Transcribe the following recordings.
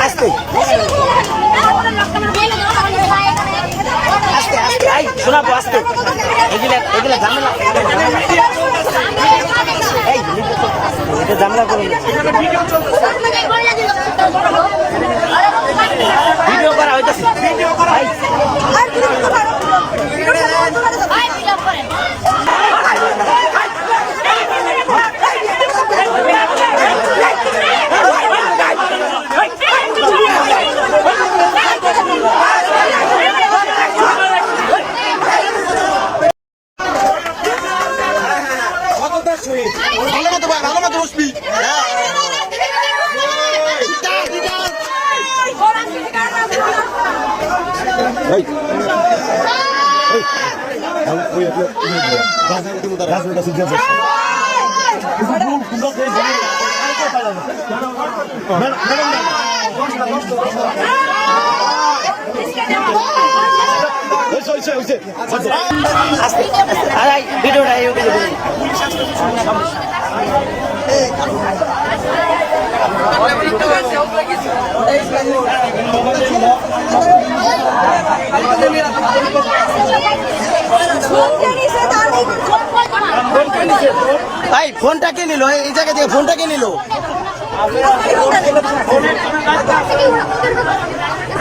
আস্তে আস্তে আস্তে আই শোনাবো আস্তে এগুলা এগুলা ঝামেলা এই এটা ঝামেলা করুন ভিডিও করা হইতাছে ভাই ভালো মতো ভালো মতো বসবি আস্তে ভাই ফোনটা কে নিল? এই জায়গা থেকে ফোনটা কে নিল?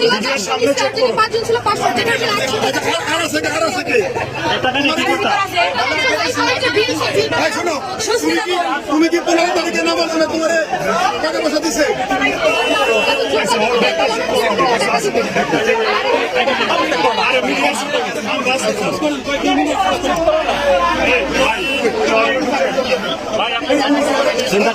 পাঁচজন ছিল পাঁচশো ভাই শোনো তুমি কি তুমি কি পনেরো তারিখে না বলছো না তোমার টাকা পয়সা দিছে? শোনো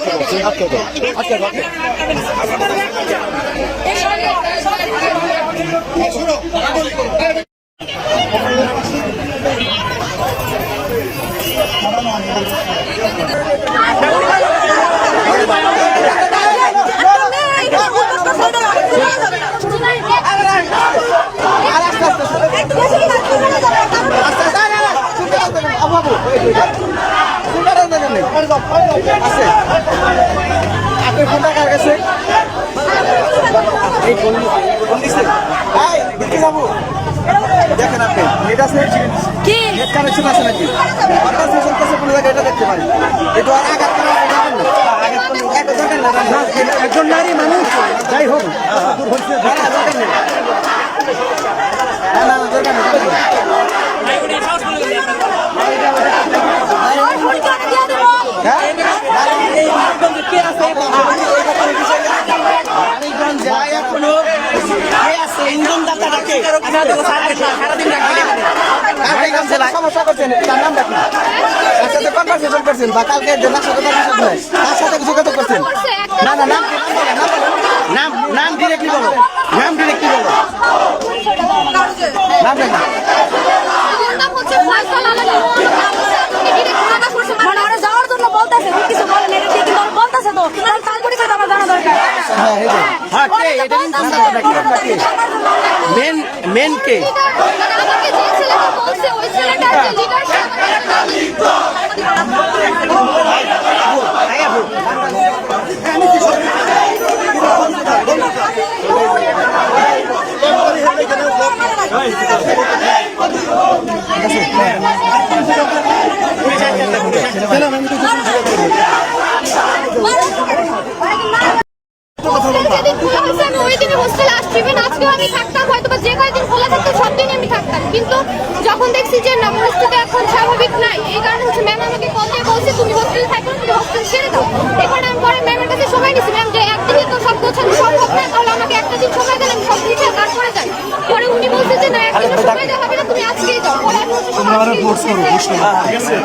আপনি ফোনটা কার কাছে? এই ফোন দিছে। এই দেখতে দেখেন আপনি, নেট আছে কি নেট আছে নাকি আপনার সোশ্যাল কাছে কোনো জায়গায় এটা দেখতে পারি এটা আঘাত একজন নারী মানুষ যাই হোক। না না দরকার নেই। না না না, দরকার নেই দরকার নেই। হ্যাঁ? ইন্ধন দাতাটাকে সমস্যা করছেন তার নাম দেখুন তার সাথে কনভারসেশন করছেন বা কালকে যে নার সাথে তার সাথে কিছু কথা করছেন না না, নাম নাম কি। নাম ডিরেক্টলি বলো। নাম ডিরেক্টলি বলো। নাম লেখা ওর নাম হচ্ছে ফয়সাল আলম আপনি ডিরেক্ট প্রকাশ করছেন মানে ওরা যাওয়ার জন্য বলতেছে ও কিছু বলে না এটা ঠিক কিন্তু ওরা বলতেছে তো তাহলে তার পরিচয় তো আমার জানা দরকার হ্যাঁ এই হ্যাঁ কে? এটা ইন্ধন কে মেন মেন কে আমাকে যে ছেলেটা বলছে ওই ছেলেটার যে লিডারশিপ যেদিন খোলা হয়েছে আমি ওই দিনই হোস্টেলে আসছি ইভেন আজকেও আমি থাকতাম হয়তো বা যে কয়েকদিন খোলা থাকতো সব দিনই আমি থাকতাম। কিন্তু যখন দেখছি যে না পরিস্থিতি এখন স্বাভাবিক নাই এই কারণে হচ্ছে ম্যাম আমাকে কল দিয়ে বলছে তুমি হোস্টেলে থাকো তুমি হোস্টেল ছেড়ে দাও। এখন আমি পরে ম্যামের কাছে সময় নিচ্ছি ম্যাম যে একদিনে তো সব গোছানো সম্ভব না তাহলে আমাকে একটা দিন সময় দেন আমি সব গুছিয়ে তারপরে যাই। পরে উনি বলছে যে না একদিনে সময় দেওয়া হবে না তুমি আজকেই যাও পরে আমি হচ্ছে সব আজকেই যাই।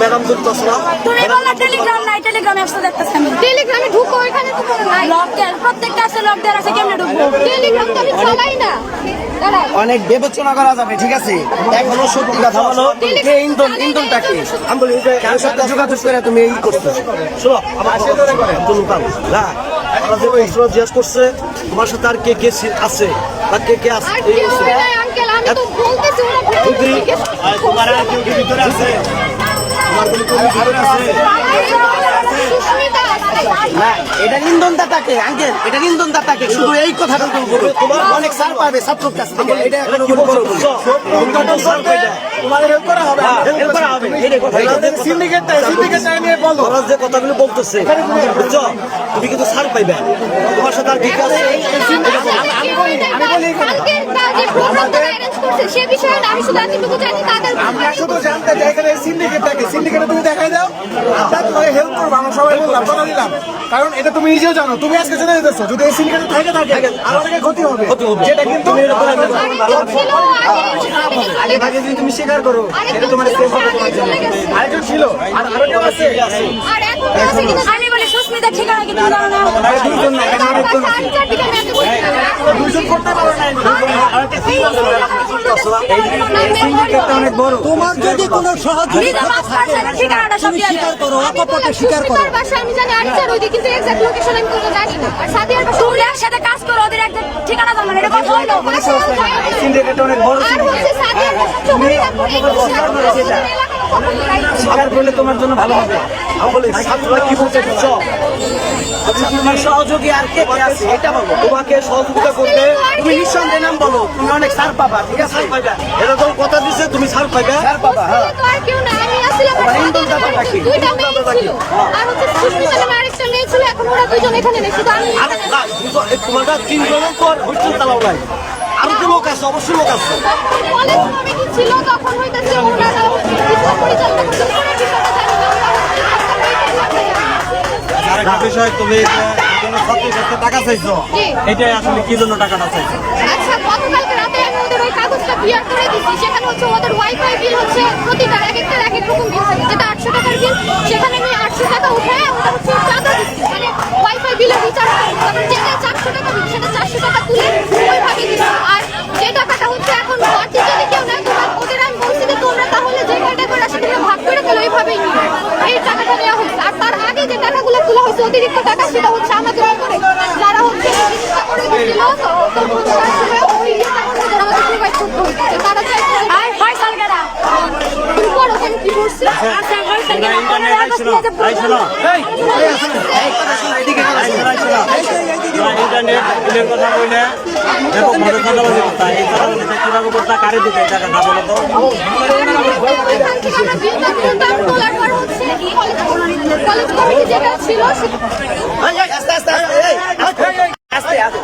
ম্যাডাম দুর্দশা তুমি বললা টেলিগ্রাম নাই টেলিগ্রামে আসতে দেখতেছি আমি। টেলিগ্রামে ঢুকো ওইখানে তো কোনো নাই। লক দেন প্রত্যেকটা আছে লক দেওয়ার আছে কেমনে ঢুকবো? টেলিগ্রাম তো আমি চালাই না। অনেক বিবেচনা করা যাবে ঠিক আছে? এখনও সত্যি কথা বলো যে ইন্ধন ইন্ধনটা কি? আমি বলি যে কারোর সাথে যোগাযোগ করে তুমি এই করছ। শোনো আমার কথা করে তো লোকাল না? আমরা যে জিজ্ঞেস করছে তোমার সাথে আর কে কে সি- আছে বা কে কে আছে তোমার আর কেউ কি ভিতরে আছে? তোমার কোনো কেউ ভিতরে আছে? না এটা ইন্ধন দাতাকে আঙ্কেল এটা ইন্ধন দাতাকে শুধু এই কথাটা তুমি বলো। তোমার অনেক সার পাবে ছাত্রর কাছ থেকে। এটা এখনও কি বলছো? বলো বুঝছ? উদ্ঘাটন সার্ভ করে তোমার হেল্প করা হবে? হেল্প করা হবে। এই কথা সিন্ডিকেটটা সিন্ডিকেটটা নিয়ে বলো। ওরা যে কথাগুলো বলতেছে বুঝছ? তুমি কিন্তু সার পাইবে। তোমার সাথে আর কে কে আছে? আমি বলি আমি বলি করছে সে বিষয়ে আমি শুধু এতটুকু জানি তাদের আমরা শুধু জানতে চাই এখানে সিন্ডিকেটটাকে সিন্ডিকেটে তুমি দেখাই দাও আমরা তোমাকে হেল্প করব আমরা সবাই বললাম কথা দিলাম। কারণ এটা তুমি নিজেও জানো তুমি আজকে চলে যেতেছো। যদি এই সিন্ডিকেটে থাকে থাকে। অনেকে ক্ষতি হবে। ক্ষতি হবে। যেটা কিন্তু তুমি স্বীকার করো। এটা তোমার সেফ হবে তোমার জন্য। আরেকজন ছিল। আর আরও কেউ আছে? আর এখন আছে কিনা আমি বলি সুস্মিতা ঠিকানা কি জানো না না চার না তোমার যদি কোনো সহযোগী নিজে মাছ পাচ্ছেন ঠিকানাটা সব স্বীকার করো অকপটে স্বীকার করো আমি জানি আরিচার ওইদিকে কিন্তু এক্সাক্ট লোকেশন আমি কোনো জানি না আর সাদিয়ার বাসা তুমি একসাথে কাজ করো ওদের একটা ঠিকানা জানো না এটা কথা হলো সিন্ডিকেটটা অনেক বড় হচ্ছে সাদিয়ার বাসা চৌধুরীরামপুর এগুলো স্বীকার করলে তোমার জন্য ভালো হবে বলি ছাত্ররা কি বলছে বুঝছ আচ্ছা তোমার সহযোগী আর কে কে আছে এটা বলো। তোমাকে সহযোগিতা করবে তুমি নিঃসন্দেহে নাম বলো। তুমি অনেক সার পাবা ঠিক আছে? এরকম কথা দিছে তুমি সার পাইবে। সার পাবা হ্যাঁ। তো আর কেউ না আমি আসছিলাম আর তোমার নেই আর হোস্টেল চালাও নাই। তো লোক আছে অবশ্যই লোক আছে। ছিল তখন বিষয় তুমি ছাত্রীর কাছে টাকা চাইছো। এটাই আসলে কি জন্য টাকাটা চাইছো? আচ্ছা গতকালকে রাতে আমি ওদের ওই কাগজটা ক্লিয়ার করে দিচ্ছি সেখানে হচ্ছে ওদের ওয়াইফাই বিল হচ্ছে প্রতিটা এক একটা এক এক রকম বিল যেটা আটশো টাকার বিল সেখানে আমি আটশো টাকা উঠায় ওটা হচ্ছে চাঁদা দিচ্ছি মানে ওয়াইফাই বিলের রিচার্জ তখন যেটা চারশো টাকা বিল সেটা চারশো টাকা তুলে ওইভাবে দিচ্ছি আর যে টাকাটা হচ্ছে এখন বাড়তি যদি কেউ নেয় তোমার ওদের আমি বলছি যে তোমরা তাহলে যে কয়টা করে আসে তোমরা ভাগ করে ফেলো ওইভাবেই নিবে এই টাকাটা নেওয়া হয়েছে আর তার আগে যে টাকাগুলো তোলা হয়েছে অতিরিক্ত টাকা সেটা হচ্ছে আমাদের উপরে। যারা হচ্ছে এই করে দিচ্ছিল তো তখন তার সময় ওই জিনিসটা করে যারা আমাদের প্রোভাইড করতে হচ্ছে তারা চাইছে আর ফয়সাল গেরা তুমি পড়ো আমি কি করছি আচ্ছা ফয়সাল গেরা পনেরো আগস্ট নিয়ে যে প্রোগ্রাম ইন্টারনেট কথা কইলে দেখো ভালো চাঁদাবাজি করতা এই চাঁদাবাজিটা কীভাবে করতা কারে দিতে টাকা না বলো তো আস্তে আস্তে আস্তে এই, আস্তে আস্তে